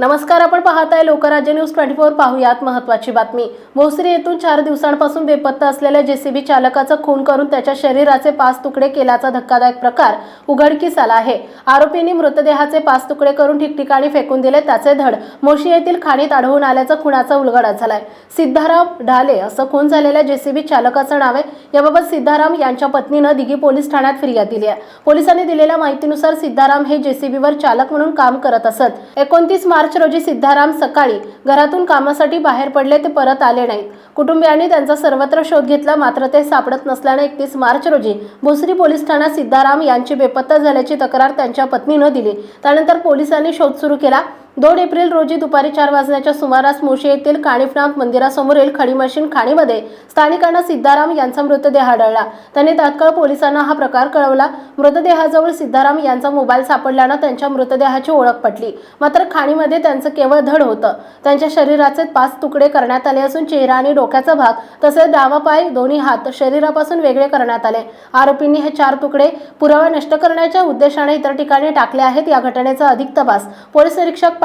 नमस्कार आपण पाहताय लोकराज्य न्यूज ट्वेंटी फोर. पाहूयात महत्वाची बातमी. भोसरी येथून चार दिवसांपासून बेपत्ता असलेल्या जेसीबी चालकाचा खून करून त्याच्या शरीराचे पाच तुकडे केल्याचा धक्कादायक प्रकार उघडकीस आला आहे. आरोपींनी मृतदेहाचे पाच तुकडे करून ठिकठिकाणी फेकून दिले त्याचे धड मोशी येथील खाणीत आढळून आल्याचा खुनाचा उलगडा झालाय. सिद्धाराम ढाले असं खून झालेल्या जेसीबी चालकाचं नाव आहे. याबाबत सिद्धाराम यांच्या पत्नीनं दिघी पोलीस ठाण्यात फिर्याद दिली आहे. पोलिसांनी दिलेल्या माहितीनुसार सिद्धाराम हे जेसीबीवर चालक म्हणून काम करत असत. एकोणतीस मार्च रोजी सिद्धाराम सकाळी घरातून कामासाठी बाहेर पडले ते परत आले नाहीत. कुटुंबियांनी त्यांचा सर्वत्र शोध घेतला मात्र ते सापडत नसल्याने एकतीस मार्च रोजी भोसरी पोलीस ठाण्यात सिद्धाराम यांची बेपत्ता झाल्याची तक्रार त्यांच्या पत्नीनं दिली. त्यानंतर पोलिसांनी शोध सुरू केला. दोन एप्रिल रोजी दुपारी चार वाजण्याच्या सुमारास मोशी येथील काणिफनाथ मंदिरासमोरील खडी मशीन खाणीमध्ये स्थानिकांना सिद्धाराम यांचा मृतदेह आढळला. त्यांनी तात्काळ पोलिसांना हा प्रकार कळवला. मृतदेहाजवळ सिद्धाराम यांचा मोबाईल सापडल्यानं त्यांच्या मृतदेहाची ओळख पटली. मात्र खाणीमध्ये त्यांचं केवळ धड होतं. त्यांच्या शरीराचे पाच तुकडे करण्यात आले असून चेहरा आणि डोक्याचा भाग तसेच डावा पाय दोन्ही हात शरीरापासून वेगळे करण्यात आले. आरोपींनी हे चार तुकडे पुरावा नष्ट करण्याच्या उद्देशाने इतर ठिकाणी टाकले आहेत. या घटनेचा अधिक तपास पोलीस निरीक्षक